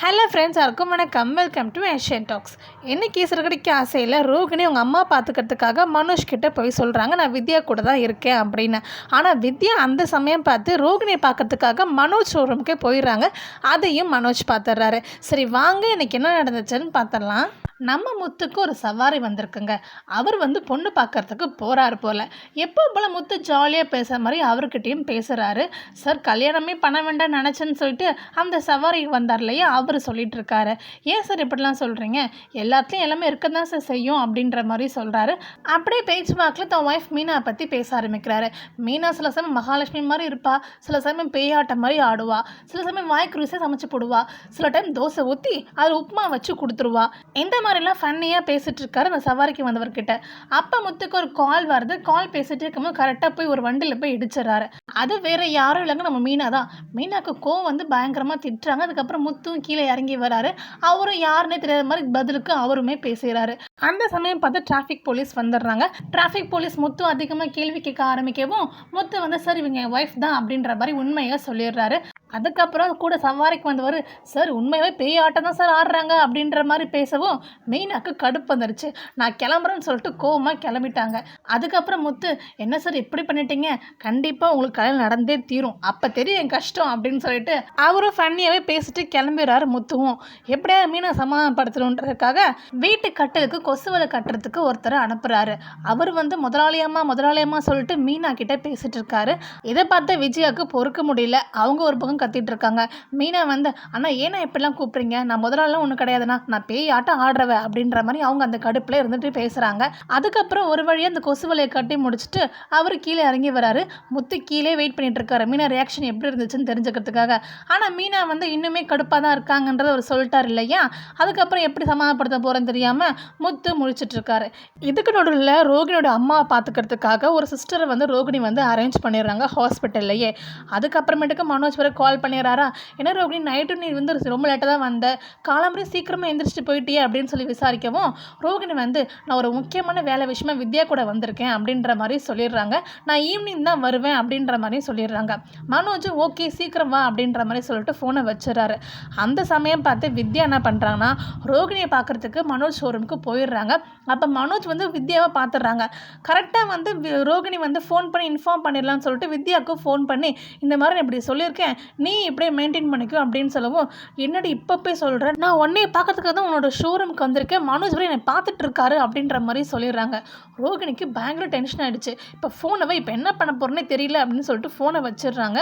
Hello friends எல்லாருக்கும் வணக்கம். Welcome to Asian tax இன்றைக்கி சிறுகடிக்கு ஆசையில் ரோகிணி அவங்க அம்மா பார்த்துக்கிறதுக்காக மனோஜ் கிட்டே போய் சொல்கிறாங்க நான் வித்யா கூட தான் இருக்கேன் அப்படின்னு. ஆனால் வித்யா அந்த சமயம் பார்த்து ரோகிணியை பார்க்கறதுக்காக மனோஜ் ஷோரூமுக்கே போயிடுறாங்க. அதையும் மனோஜ் பார்த்துடுறாரு சரி வாங்க இன்றைக்கி என்ன நடந்துச்சுன்னு பார்த்துடலாம் நம்ம முத்துக்கு ஒரு சவாரி வந்திருக்குங்க. அவர் வந்து பொண்ணு பார்க்கறதுக்கு போகிறாரு போல். எப்போ போல் முத்து ஜாலியாக பேசுகிற மாதிரி அவர்கிட்டையும் பேசுகிறாரு சார் கல்யாணமே பண்ண வேண்டாம் நினச்சேன்னு சொல்லிட்டு அந்த சவாரி வந்தார் இல்லையா? அவர் சொல்லிட்டு இருக்காரு ஏன் சார் இப்படிலாம் சொல்கிறீங்க எல்லாத்துலேயும் எல்லாமே இருக்க தான் சார் செய்யும் அப்படின்ற மாதிரி சொல்கிறாரு அப்படியே பேச்சு வாக்கில் தன் ஒய்ஃப் மீனா பற்றி பேச ஆரம்பிக்கிறாரு. மீனா சில சமயம் மகாலட்சுமி மாதிரி இருப்பா. சில சமயம் பேயாட்டம் மாதிரி ஆடுவா. சில சமயம் வாய்க்கு சமைச்சு போடுவா. சில டைம் தோசை ஊற்றி அதில் உப்புமா வச்சு கொடுத்துருவா. இந்த மாதிரிலாம் ஃபன்னியாக பேசிட்டு இருக்காரு அந்த சவாரிக்கு வந்தவர்கிட்ட. அப்போ முத்துக்கு ஒரு கால் வருது. கால் பேசிட்டு இருக்கும்போது கரெக்டாக போய் ஒரு வண்டியில் போய் இடிச்சிடறாரு. அது வேற யாரும் இல்லைங்க நம்ம மீனா தான் மீனாக்கு கோவம் வந்து பயங்கரமாக திட்டுறாங்க. அதுக்கப்புறம் முத்தும் கீழே இறங்கி வராரு. அவரும் யாருன்னே தெரியாத மாதிரி பதிலுக்கு அவருமே பேசுகிறாரு. அந்த சமயம் பார்த்து டிராஃபிக் போலீஸ் வந்துடுறாங்க. டிராஃபிக் போலீஸ் முத்து அதிகமாக கேள்வி கேட்க ஆரம்பிக்கவும் முத்து வந்து சார் இவங்க என் ஒய்ஃப் தான் அப்படின்ற மாதிரி உண்மையாக சொல்லிடுறாரு. அதுக்கப்புறம் கூட சவாரிக்கு வந்தவர் சார் உண்மையாகவே பேய் ஆட்டம் தான் சார் ஆடுறாங்க அப்படின்ற மாதிரி பேசவும் மெயினாக்கு கடுப்பு வந்துருச்சு. நான் கிளம்புறேன்னு சொல்லிட்டு கோவமாக கிளம்பிட்டாங்க. அதுக்கப்புறம் முத்து என்ன சார் இப்படி பண்ணிட்டீங்க? கண்டிப்பாக உங்களுக்கு கல்யாணம் நடந்தே தீரும். அப்போ தெரியும் என் கஷ்டம் அப்படின்னு சொல்லிட்டு அவரும் ஃபன்னியாகவே பேசிட்டு கிளம்பிடுறாரு முத்துவும். எப்படியா மீனை சமாதானப்படுத்தணுன்றதுக்காக வீட்டு கட்டலுக்கு கொசுவலை கட்டுறதுக்கு ஒருத்தரை அனுப்புகிறாரு அவர் வந்து முதலாளியம்மா முதலாளியம்மா சொல்லிட்டு மீனா கிட்டே பேசிட்டு இருக்காரு. இதை பார்த்த விஜயாவுக்கு பொறுக்க முடியல. அவங்க ஒரு பக்கம் கத்திட்டு இருக்காங்க மீனா வந்து அண்ணா ஏன்னா இப்படிலாம் கூப்பிட்றீங்க? நான் முதலாளெலாம் ஒன்றும் கிடையாதுண்ணா. நான் பேய் ஆட்டம் ஆடுறவ. அப்படின்ற மாதிரி அவங்க அந்த கடுப்பில் இருந்துட்டு பேசுகிறாங்க அதுக்கப்புறம் ஒரு வழியாக அந்த கொசு வலையை கட்டி முடிச்சுட்டு அவர் கீழே இறங்கி வராரு. முத்து கீழே வெயிட் பண்ணிட்டு இருக்காரு மீனா ரியாக்ஷன் எப்படி இருந்துச்சுன்னு தெரிஞ்சுக்கிறதுக்காக. ஆனால் மீனா வந்து இன்னுமே கடுப்பாக தான் இருக்காங்கன்றத அவர் சொல்லிட்டார் இல்லையா? அதுக்கப்புறம் எப்படி சமாதானப்படுத்த போகிறேன்னு தெரியாமல் முத்து முழிச்சிட்டு இருக்காரு இதுக்கு நடுவில் ரோகிணியோட அம்மாவை பார்த்துக்கிறதுக்காக ஒரு சிஸ்டரை வந்து ரோகிணி வந்து அரேஞ்ச் பண்ணிடுறாங்க ஹாஸ்பிட்டல்லையே அதுக்கப்புறமேட்டுக்கு மனோஜ் வரை கால் பண்ணிடுறாரா? என்ன ரோகிணி நைட்டு நீ வந்து ரொம்ப லேட்டாக தான் வந்த. காலம்பரி சீக்கிரமாக எந்திரிச்சிட்டு போயிட்டியே அப்படின்னு சொல்லி விசாரிக்கவும் ரோகிணி வந்து நான் ஒரு முக்கியமான வேலை விஷயமா வித்யா கூட வந்திருக்கேன் அப்படின்ற மாதிரி சொல்லிடுறாங்க. நான் ஈவினிங் தான் வருவேன் அப்படின்ற மாதிரி சொல்லிடுறாங்க. மனோஜ் ஓகே சீக்கிரம் வா அப்படின்ற மாதிரி சொல்லிட்டு ஃபோனை வச்சுறாரு அந்த சமயம் பார்த்து வித்யா என்ன பண்ணுறாங்கன்னா ரோகிணியை பார்க்குறதுக்கு மனோஜ் ஷோரூமுக்கு போயிடுறாங்க. அப்போ மனோஜ் வந்து வித்யாவை பார்த்துடுறாங்க. கரெக்டாக வந்து வி- ரோகிணி வந்து ஃபோன் பண்ணி இன்ஃபார்ம் பண்ணிடலாம்னு சொல்லிட்டு வித்யாவுக்கு ஃபோன் பண்ணி இந்த மாதிரி நான் இப்படி சொல்லியிருக்கேன். நீ இப்படியே மெயின்டைன் பண்ணிக்கோ அப்படின்னு சொல்லவும் என்னடி இப்போ போய் சொல்கிறேன் நான் உடனே பார்க்கறதுக்காக தான் உன்னோட ஷோரூமுக்கு வந்திருக்கேன். மனோஜ் வரை என்னை பார்த்துட்டு இருக்காரு அப்படின்ற மாதிரி சொல்லிடுறாங்க. ரோகிணிக்கு பயங்கர டென்ஷன் ஆகிடுச்சு இப்போ ஃபோனை இப்போ என்ன பண்ண போகிறேன்னே தெரியல அப்படின்னு சொல்லிட்டு ஃபோனை வச்சிடுறாங்க.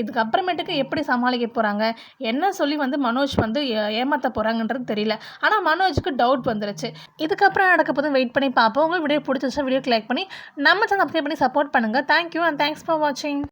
இதுக்கப்புறமேட்டுக்கு எப்படி சமாளிக்க போகிறாங்க என்ன சொல்லி வந்து மனோஜ் வந்து ஏ- ஏமாத்த போகிறாங்கன்றது தெரியல. ஆனால் மனோஜுக்கு டவுட் வந்துருச்சு. இதுக்கப்புறம் நடக்க போதும் வெயிட் பண்ணி பார்ப்போம். உங்களுக்கு வீடியோ பிடிச்சிருச்சா வீடியோக்கு லைக் பண்ணி நம்ம சேனல் அப்ளை பண்ணி சப்போர்ட் பண்ணுங்கள் thank you and thanks for வாட்சிங்